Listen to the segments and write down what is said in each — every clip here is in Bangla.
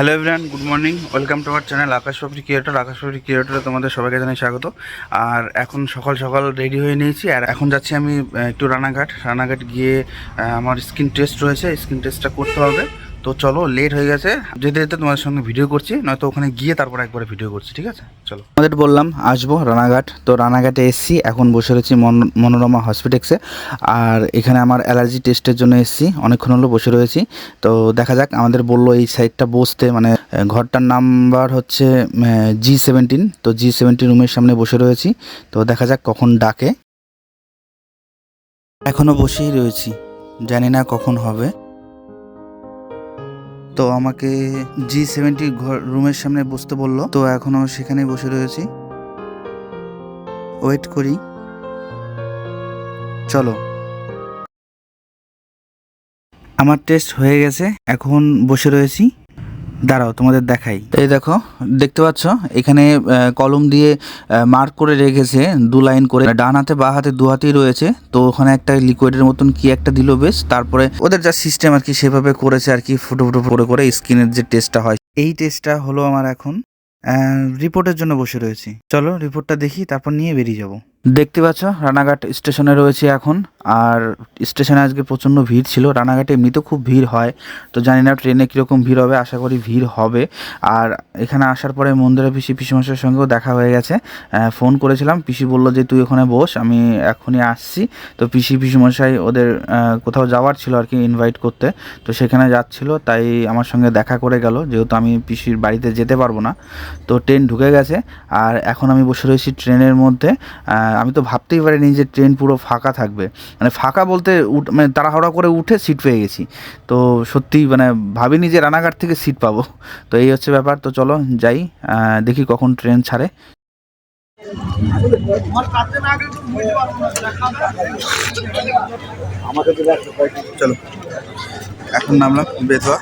Hello everyone good morning welcome to our channel Akash public creator Akash public ক্রিয়েটরে তোমাদের সবাইকে জানাই স্বাগত। আর এখন সকাল সকাল রেডি হয়ে নিয়েছি। আর এখন যাচ্ছি আমি একটু রানাঘাট। রানাঘাট গিয়ে আমার স্কিন টেস্ট রয়েছে। স্কিন টেস্টটা করতে হবে। তো চলো লেট হয়ে গেছে। যেতে যেতে তোমাদের সঙ্গে ভিডিও করছি, নয়তো ওখানে গিয়ে তারপর একবারে ভিডিও করছি, ঠিক আছে? চলো। আমাদের বললাম, আসব রানাঘাট। তো রানাঘাটে এসছি, এখন বসে রয়েছি মন- মনোরমা হসপিটেক্সে আর এখানে আমার অ্যালার্জি টেস্টের জন্য এসছি, অনেকক্ষণ হলো বসে রয়েছি। তো দেখা যাক, আমাদের বলল এই সাইডটা বসতে মানে ঘরটার নাম্বার হচ্ছে জি সেভেন্টিন তো জি সেভেন্টিন রুমের সামনে বসে রয়েছি। তো দেখা যাক কখন ডাকে। এখনও বসেই রয়েছি। জানি না কখন হবে। তো আমাকে জি সেভেন্টি ঘর, রুমের সামনে বসতে বলল। তো এখনও সেখানেই বসে রয়েছি। ওয়েট করি। চলো। আমার টেস্ট হয়ে গেছে। এখন বসে রয়েছি। দাঁড়াও তোমাদের দেখাই। এই দেখো দেখতে পাচ্ছ? এখানে কলম দিয়ে মার্ক করে রেখেছে দু লাইন করে। ডান হাতে বা হাতে দু হাতেই রয়েছে। তো ওখানে একটা লিকুইডের মতন কি একটা দিল বেশ। তারপরে ওদের যা সিস্টেম আর কি সেভাবে করেছে আর কি ফুটো ফুটো করে করে স্কিনের যে টেস্টটা হয়। এই টেস্টটা হলো আমার এখন রিপোর্টের জন্য বসে রয়েছি। চলো রিপোর্টটা দেখি তারপর নিয়ে বেরিয়ে যাব। দেখতে পাচ্ছ, রানাঘাট স্টেশনে রয়েছে এখন। আর স্টেশনে আজকে প্রচণ্ড ভিড় ছিল। রানাঘাটে এমনিতেও খুব ভিড় হয়। তো জানি না ট্রেনে কীরকম ভিড় হবে, আশা করি ভিড় হবে। আর এখানে আসার পরে মন্দিরা পিসি, পিসিমশাইয়ের সঙ্গেও দেখা হয়ে গেছে। ফোন করেছিলাম। পিসি বলল যে, তুই ওখানে বস, আমি এখনই আসছি। তো পিসি, পিসিমশাই ওদের কোথাও যাওয়ার ছিল আর কি ইনভাইট করতে। তো সেখানে যাচ্ছিল, তাই আমার সঙ্গে দেখা করে গেল। যেহেতু আমি পিসির বাড়িতে যেতে পারব না, তো ট্রেন ঢুকে গেছে। আর এখন আমি বসে রয়েছি ট্রেনের মধ্যে। আমি তো ভাবতেই পারিনি যে ট্রেন পুরো ফাঁকা থাকবে। মানে ফাঁকা বলতে মানে তাড়াহুড়া করে উঠে সিট পেয়ে গেছি। তো সত্যি মানে ভাবিনি যে রানাঘাট থেকে সিট পাবো। তো এই হচ্ছে ব্যাপার। তো চলো যাই দেখি কখন ট্রেন ছাড়ে। চলো। এখন নামলাম বেতোয়া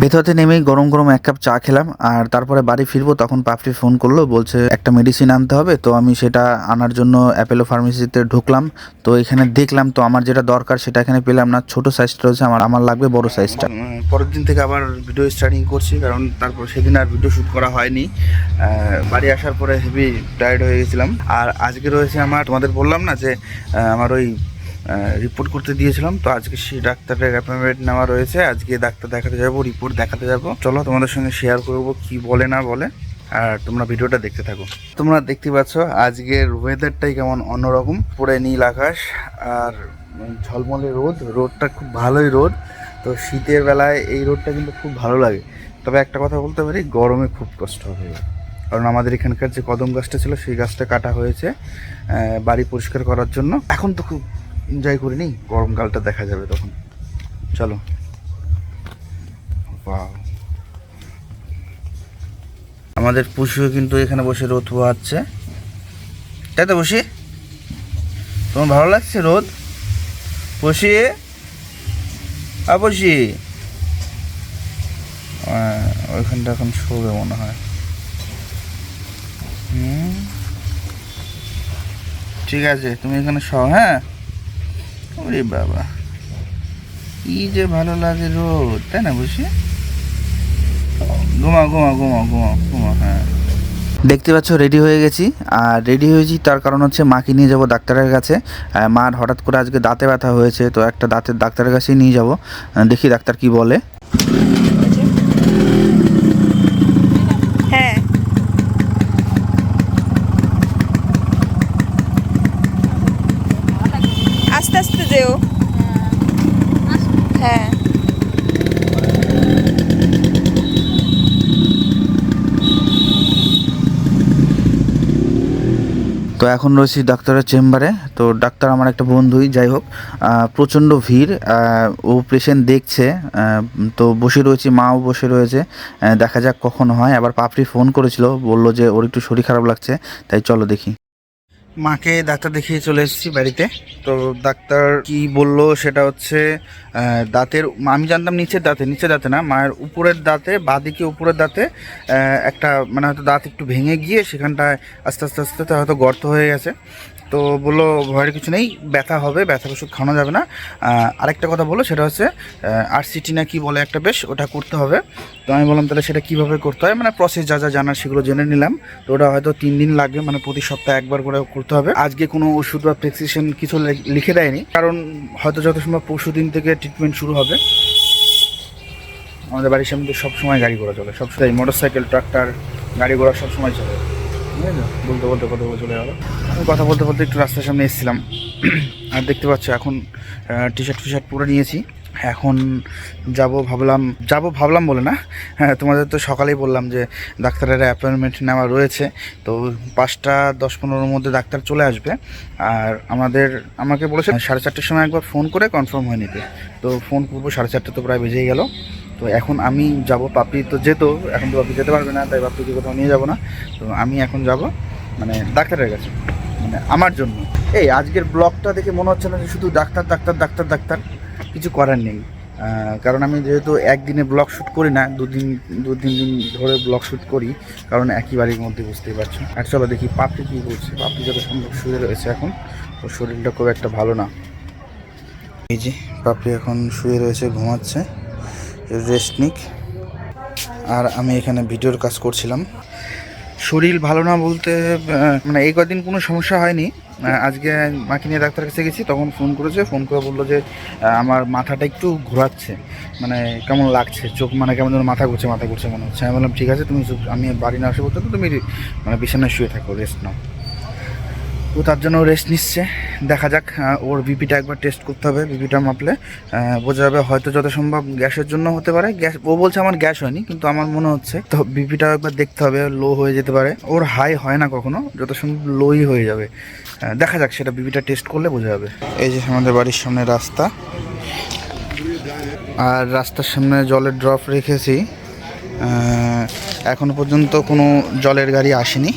বেতোয়াতে নেমেই গরম গরম এক কাপ চা খেলাম, আর তারপরে বাড়ি ফিরবো, তখন পাপড়ি ফোন করল, বলছে, একটা মেডিসিন আনতে হবে। তো আমি সেটা আনার জন্য অ্যাপেলো ফার্মেসিতে ঢুকলাম। তো এখানে দেখলাম, তো আমার যেটা দরকার সেটা এখানে পেলাম না। ছোট সাইজটা রয়েছে, আমার আমার লাগবে বড় সাইজটা পরের দিন থেকে আবার ভিডিও স্টার্টিং করছি, কারণ তারপর সেদিন আর ভিডিও শ্যুট করা হয়নি। বাড়ি আসার পরে হেভি টায়ার্ড হয়ে গেছিলাম। আর আজকে রয়েছে আমার, তোমাদের বললাম না যে আমার ওই রিপোর্ট করতে দিয়েছিলাম। তো আজকে সেই ডাক্তারের অ্যাপয়েন্টমেন্ট নেওয়া রয়েছে। আজকে ডাক্তার দেখাতে যাব রিপোর্ট দেখাতে যাব। চলো তোমাদের সঙ্গে শেয়ার করব কি বলে না বলে। আর তোমরা ভিডিওটা দেখতে থাকো। তোমরা দেখতে পাচ্ছ, আজকের ওয়েদারটাই কেমন অন্যরকম। পুরো নীল আকাশ আর ঝলমলে রোদ। রোদটা খুব ভালোই রোদ। তো শীতের বেলায় এই রোদটা কিন্তু খুব ভালো লাগে। তবে একটা কথা বলতে পারি, গরমে খুব কষ্ট হবে কারণ আমাদের এখানকার যে কদম গাছটা ছিল, সেই গাছটা কাটা হয়েছে বাড়ি পরিষ্কার করার জন্য। এখন তো খুব এনজয় করিনি গরমকালটা দেখা যাবে তখন। চলো. আমাদের পুষিও কিন্তু এখানে বসে রোদ পোহাচ্ছে। তাই তো বসি? তোমার ভালো লাগছে রোদ? বসি? আহ, ওইখানটা এখন শোবে মনে হয়। ঠিক আছে তুমি এখানে শো হ্যাঁ? ওরে বাবা। কি যে ভালো লাগে রোদ তাই না বসে? ঘুমাও ঘুমাও ঘুমাও ঘুমাও ঘুমাও হ্যাঁ। দেখতে পাচ্ছ রেডি হয়ে গেছি। আর রেডি হয়েছি, তার কারণ হচ্ছে মাকে নিয়ে যাব ডাক্তারের কাছে। মার হঠাৎ করে আজকে দাঁতে ব্যথা হয়েছে, তো একটা দাঁতের ডাক্তারের কাছেই নিয়ে যাব। দেখি ডাক্তার কি বলে হ্যাঁ আস্তে আস্তে যেও হ্যাঁ তো এখন রয়েছি ডাক্তারের চেম্বারে। তো ডাক্তার আমার একটা বন্ধুই, যাই হোক প্রচণ্ড ভিড় ও পেশেন্ট দেখছে তো বসে রয়েছি, মাও বসে রয়েছে দেখা যাক কখন হয়। আবার পাপড়ি ফোন করেছিল, বলল যে ওর একটু শরীর খারাপ লাগছে, তাই চলো দেখি। মাকে ডাক্তার দেখিয়ে চলে এসেছি বাড়িতে। তো ডাক্তার কি বলল সেটা হচ্ছে দাঁতের, আমি জানতাম নিচের দাঁতে নিচের দাঁতে না, মায়ের উপরের দাঁতে, বাঁদিকে উপরের দাঁতে একটা মানে হয়তো দাঁত একটু ভেঙে গিয়ে সেখানটায় আস্তে আস্তে আস্তে হয়তো গর্ত হয়ে গেছে। তো বলল, ভয়ের কিছু নেই, ব্যথা হবে, ব্যথার ওষুধ খাওয়ানো যাবে না। আরেকটা কথা বলো সেটা হচ্ছে আর সিটি না কি বলে একটা বেশ, ওটা করতে হবে। তো আমি বললাম, তাহলে সেটা কীভাবে করতে হয়? মানে প্রসেস যা যা জানার সেগুলো জেনে নিলাম। তো ওটা হয়তো তিন দিন লাগবে মানে প্রতি সপ্তাহে একবার করে করতে হবে। আজকে কোনো ওষুধ বা প্রেসক্রিপশন কিছু লিখে দেয়নি, কারণ হয়তো যত সময় পরশু দিন থেকে ট্রিটমেন্ট শুরু হবে। আমাদের বাড়ির সামনে সব সময় গাড়ি ঘোড়া চলে সব সময় মোটর সাইকেল ট্রাক্টর গাড়ি ঘোড়া সব সময় চলে। ঠিক আছে বলতে বলতে কথা বলে চলে গেলো। আমি কথা বলতে বলতে একটু রাস্তার সামনে এসেছিলাম। আর দেখতে পাচ্ছ এখন টি শার্ট ফি শার্ট পরে নিয়েছি। এখন যাব ভাবলাম যাব ভাবলাম বলে না হ্যাঁ তোমাদের তো সকালেই বললাম যে ডাক্তারের অ্যাপয়েন্টমেন্ট নেওয়া রয়েছে। তো পাঁচটা দশ পনেরোর মধ্যে ডাক্তার চলে আসবে। আর আমাদের, আমাকে বলেছে সাড়ে চারটের সময় একবার ফোন করে কনফার্ম হয়ে নিতে তো ফোন করব, সাড়ে চারটে তো প্রায় বেজেই গেল। তো এখন আমি যাব পাপড়ি তো যেত, এখন তো পাপড়ি যেতে পারবে না, তাই পাপড়িকে কোথাও নিয়ে যাব না। তো আমি এখন যাব মানে ডাক্তারের কাছে মানে আমার জন্য। এই, আজকের ব্লগটা দেখে মনে হচ্ছে না যে শুধু ডাক্তার ডাক্তার ডাক্তার ডাক্তার, কিছু করার নেই। কারণ আমি যেহেতু একদিনে ব্লগ শ্যুট করি না, দুদিন দু তিন দিন ধরে ব্লগ শ্যুট করি, কারণ একই বাড়ির মধ্যে, বুঝতেই পারছ। আর চলো দেখি পাপড়ি কী করছে। পাপড়ি যত সম্ভব শুয়ে রয়েছে এখন ওর শরীরটা খুব একটা ভালো না। এই যে, পাপড়ি এখন শুয়ে রয়েছে, ঘুমাচ্ছে। রেস্ট নিক আর আমি এখানে ভিডিওর কাজ করছিলাম। শরীর ভালো না বলতে মানে এই কদিন কোনো সমস্যা হয়নি। আজকে মাকে নিয়ে ডাক্তারের কাছে গেছি, তখন ফোন করেছে, ফোন করে বলল যে আমার মাথাটা একটু ঘোরাচ্ছে। মানে কেমন লাগছে, চোখ মানে কেমন যেন মাথা ঘুরছে মাথা ঘুরছে মনে হচ্ছে। আমি বললাম, ঠিক আছে, তুমি আমি বাড়ি না আসে বলতে তুমি মানে বিছানায় শুয়ে থাকো রেস্ট নাও। ও তার জন্য রেস্ট নিচ্ছে। দেখা যাক ওর বিপিটা একবার টেস্ট করতে হবে বিপিটা মাপলে। বোঝা যাবে হয়তো যত সম্ভব গ্যাসের জন্য হতে পারে। গ্যাস, ও বলছে আমার গ্যাস হয়নি, কিন্তু আমার মনে হচ্ছে। তো বিপিটা একবার দেখতে হবে লো হয়ে যেতে পারে। ওর হাই হয় না কখনো, যত সম্ভব লোই হয়ে যাবে। দেখা যাক, সেটা বিপিটা টেস্ট করলে বোঝা যাবে। এই যে আমাদের বাড়ির সামনে রাস্তা। আর রাস্তার সামনে জলের ড্রপ রেখেছি। এখনও পর্যন্ত কোনো জলের গাড়ি আসেনি।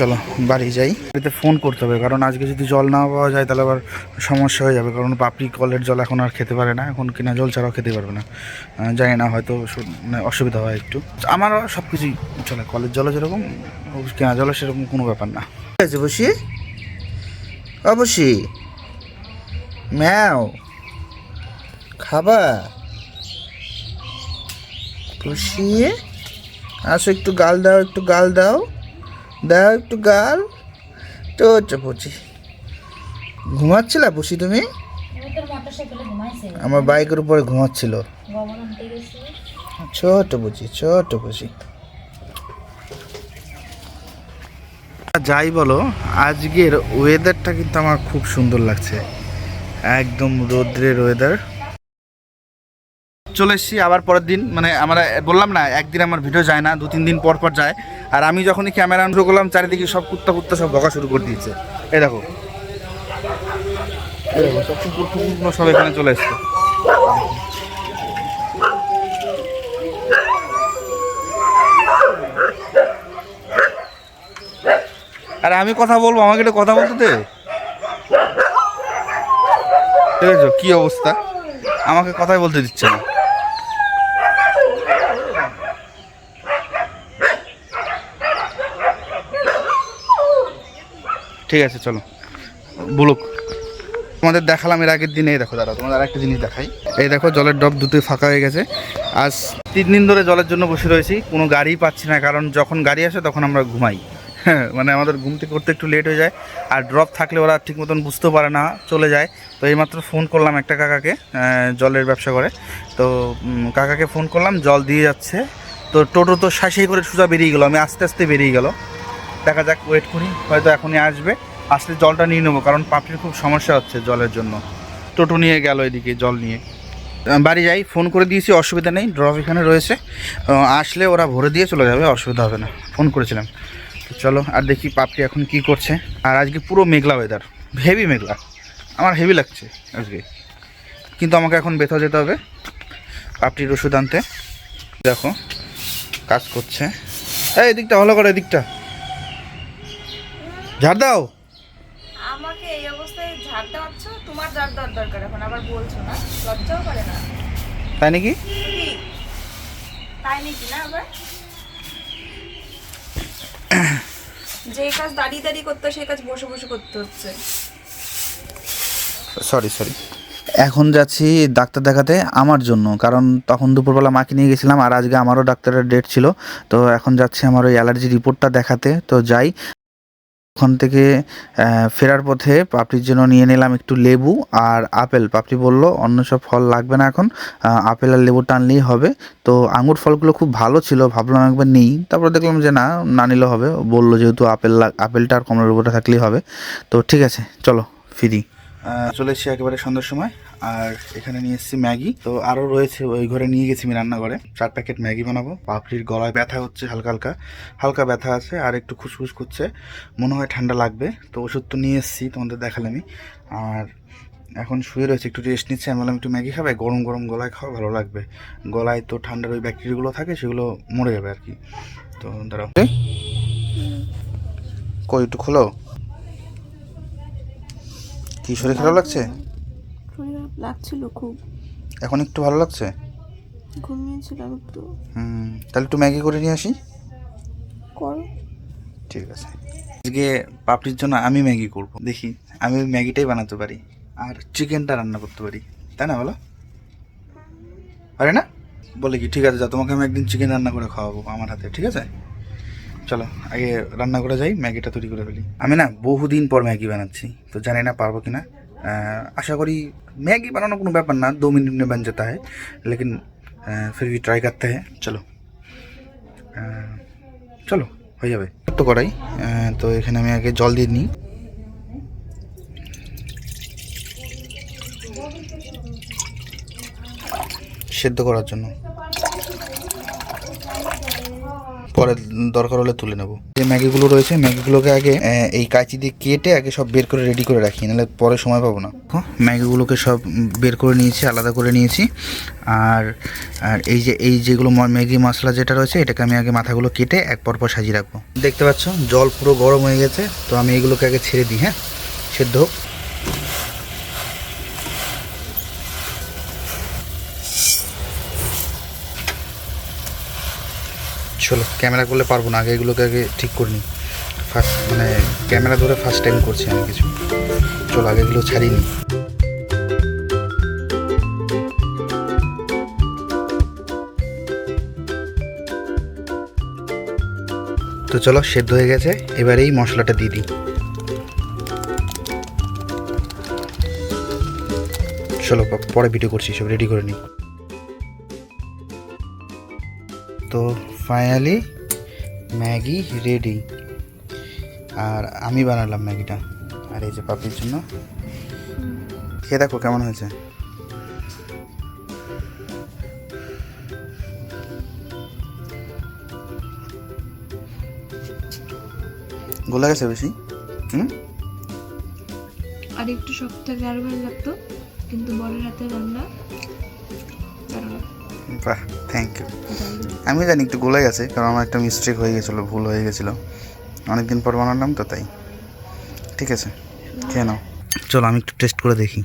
চলো, বাড়ি যাই। বাড়িতে ফোন করতে হবে, কারণ আজকে যদি জল না পাওয়া যায় তাহলে আবার সমস্যা হয়ে যাবে, কারণ পাপড়ি কলের জল এখন আর খেতে পারে না, এখন কিনা জল ছাড়াও খেতে পারবে না। জানি না, হয়তো মানে অসুবিধা হয় একটু। আমারও সব কিছুই চলে, কলের জলও যেরকম কেনা জলও সেরকম কোনো ব্যাপার না। ঠিক আছে, বসি? অবশ্যই ম্যাও। খাবা? খুশি আসো, একটু গাল দাও, একটু গাল দাও। দাও একটু গাল। তো বুঝি ঘুমাচ্ছিলা বুঝি তুমি? আমার বাইকের উপরে ঘুমাচ্ছিল। ছোট বুঝি ছোট বুঝি যাই বলো আজকের ওয়েদারটা কিন্তু আমার খুব সুন্দর লাগছে। একদম রৌদ্রের ওয়েদার চলে এসেছি, আবার পরের দিন মানে আমরা বললাম না, একদিন আমার ভিডিও যায় না দু তিন দিন পর পর যায়। আর আমি যখনই ক্যামেরা অন করলাম, চারিদিকে সব কুত্তা কুত্তা সব বকা শুরু করে দিয়েছে। এই দেখো। সব এখানে চলে এসছে। আরে আমি কথা বলব, আমাকে একটু কথা বলতে দে। ঠিক আছে কি অবস্থা? আমাকে কথাই বলতে দিচ্ছে না। ঠিক আছে, চলো। বলুক। তোমাদের দেখালাম এর আগের দিনে দেখো দাঁড়া তোমাদের আরেকটা জিনিস দেখাই। এই দেখো, জলের ডব দুটোই ফাঁকা হয়ে গেছে। আজ তিন দিন ধরে জলের জন্য বসে রয়েছি, কোনো গাড়ি পাচ্ছি না, কারণ যখন গাড়ি আসে তখন আমরা ঘুমাই। হ্যাঁ মানে আমাদের ঘুম থেকে করতে একটু লেট হয়ে যায়, আর ড্রপ থাকলে ওরা ঠিক মতন বুঝতেও পারে না, চলে যায়। তো এইমাত্র ফোন করলাম একটা কাকাকে জলের ব্যবসা করে। তো কাকাকে ফোন করলাম, জল দিয়ে যাচ্ছে। তো টোটো তো শাসিয়ে করে সোজা বেরিয়ে গেলো, আমি আস্তে আস্তে বেরিয়ে গেল। দেখা যাক ওয়েট করি। হয়তো এখনই আসবে। আসলে জলটা নিয়ে নেব, কারণ পাপড়ির খুব সমস্যা হচ্ছে জলের জন্য। টোটো নিয়ে গেল এদিকে জল নিয়ে। বাড়ি যাই ফোন করে দিয়েছি, অসুবিধা নেই ড্রপ এখানে রয়েছে। আসলে ওরা ভরে দিয়ে চলে যাবে, অসুবিধা হবে না। ফোন করেছিলাম। তো চলো, আর দেখি পাপড়ি এখন কি করছে। আর আজকে পুরো মেঘলা ওয়েদার হেভি মেঘলা। আমার হেভি লাগছে আজকে। কিন্তু আমাকে এখন বেথা যেতে হবে, পাপড়ির ওষুধ আনতে। দেখো, কাজ করছে। এই এদিকটা, ভালো করে এদিকটা। ঝাড় দাও। আমাকে এই অবস্থায় ঝাড় দেওয়াচ্ছ তোমার ঝাড় দেওয়ার দরকার এখন আবার বলছো না লজ্জাও করে না। তাই নাকি? তাই নাকি না আবার? যে কাজ দাঁড়িয়ে দাঁড়িয়ে করতে সেই কাজ বসে বসে করতে হচ্ছে। সরি সরি এখন যাচ্ছি ডাক্তার দেখাতে আমার জন্য কারণ তখন দুপুরবেলা মাকে নিয়ে গেছিলাম আর আজকে আমারও ডাক্তারের ডেট ছিল। তো এখন যাচ্ছি আমার ওই অ্যালার্জি রিপোর্টটা দেখাতে। তো যাই ওখান থেকে ফেরার পথে পাপড়ির জন্য নিয়ে নিলাম একটু লেবু আর আপেল। পাপড়ি বলল, অন্য সব ফল লাগবে না এখন আপেল আর লেবু টানলেই হবে। তো আঙুর ফলগুলো খুব ভালো ছিল, ভাবলাম একবার নেই। তারপর দেখলাম যে না না নিলেও হবে। বলল যেহেতু আপেল আপেলটা আর কমলা লেবুটা থাকলেই হবে। তো ঠিক আছে, চলো, ফিরি। চলে এসেছি একেবারে সন্ধ্যার সময়। আর এখানে নিয়ে এসেছি ম্যাগি। তো আরও রয়েছে ওই ঘরে নিয়ে গেছি আমি রান্নাঘরে। চার প্যাকেট ম্যাগি বানাবো। পাপড়ির গলায় ব্যথা হচ্ছে হালকা হালকা। হালকা ব্যথা আছে আর একটু খুসখুস করছে। মনে হয় ঠান্ডা লাগবে। তো ওষুধ তো নিয়ে এসেছি তোমাদের দেখালামই আর এখন শুয়ে রয়েছে একটু রেস্ট নিচ্ছে। আমি বললাম একটু ম্যাগি খাবে? গরম গরম গলায় খাওয়া ভালো লাগবে। গলায় তো ঠান্ডার ওই ব্যাকটেরিয়াগুলো থাকে সেগুলো মরে যাবে আর কি। তো দাঁড়াও। কই একটু খোলো। কি শরীর খারাপ লাগছে? শরীর খারাপ লাগছিল খুব। এখন একটু ভালো লাগছে? ঘুমিয়েছিলাম একটু। হুম তাহলে একটু ম্যাগি করে নিয়ে আসি? করো। ঠিক আছে। আজকে পাপড়ির জন্য আমি ম্যাগি করব। দেখি আমি ম্যাগিটাই বানাতে পারি। আর চিকেনটা রান্না করতে পারি। তাই না বলো? পারে না? বলে কি ঠিক আছে যা তোমাকে আমি একদিন চিকেন রান্না করে খাওয়াবো আমার হাতে ঠিক আছে? চলো আগে রান্না করে যাই ম্যাগিটা তৈরি করে ফেলি। আমি না বহুদিন পর ম্যাগি বানাচ্ছি। তো জানি না পারব কি না আশা করি मैगी बनाना কোনো ব্যাপার না दो मिनट में बन जाता है लेकिन अ, फिर भी ट्राई करते हैं चलो अ, চলো হয়ে যাবে তো করাই আহ, তো এখানে আমি আগে জল দিয়ে নিই সেদ্ধ করার জন্য পরে দরকার হলে তুলে নেব। যে ম্যাগিগুলো রয়েছে, ম্যাগিগুলোকে আগে এই কাঁচি দিয়ে কেটে আগে সব বের করে রেডি করে রাখি, নাহলে পরে সময় পাবো না। ম্যাগিগুলোকে সব বের করে নিয়েছি, আলাদা করে নিয়েছি। আর আর এই যে, এই যেগুলো ম্যাগি মশলা যেটা রয়েছে, এটাকে আমি আগে মাথাগুলো কেটে এক পর পর সাজিয়ে রাখব। দেখতে পাচ্ছ, জল পুরো গরম হয়ে গেছে, তো আমি এগুলোকে আগে ছেড়ে দিই হ্যাঁ? সেদ্ধ চলো ক্যামেরা করলে পারব না, আগে এগুলোকে আগে ঠিক করে নিই। ফার্স্ট মানে ক্যামেরা ধরে ফার্স্ট টাইম করছি আমি কিছু। চলো, আগে এগুলো ছাড়িয়ে নিই। তো চলো, সেদ্ধ হয়ে গেছে। এবার এই মশলাটা দিয়ে দিই। চলো পরে ভিডিও করছি, সব রেডি করে নিই। তো ফাইনালি ম্যাগি রেডি। আর আমি বানালাম ম্যাগিটা। আর এই যে পাপির জন্য। খেয়ে দেখো কেমন হয়েছে। গোলা গেছে বেশি? আর একটু শক্ত আরও ভালো লাগতো। কিন্তু বড় হাতে রান্না। বাহ থ্যাংক ইউ আমি জানি একটু গোলাই গেছে কারণ আমার একটা মিস্টেক হয়ে গেছিল ভুল হয়ে গেছিল। অনেকদিন পর বানালাম তো তাই। ঠিক আছে কেন নাও। চলো আমি একটু টেস্ট করে দেখি।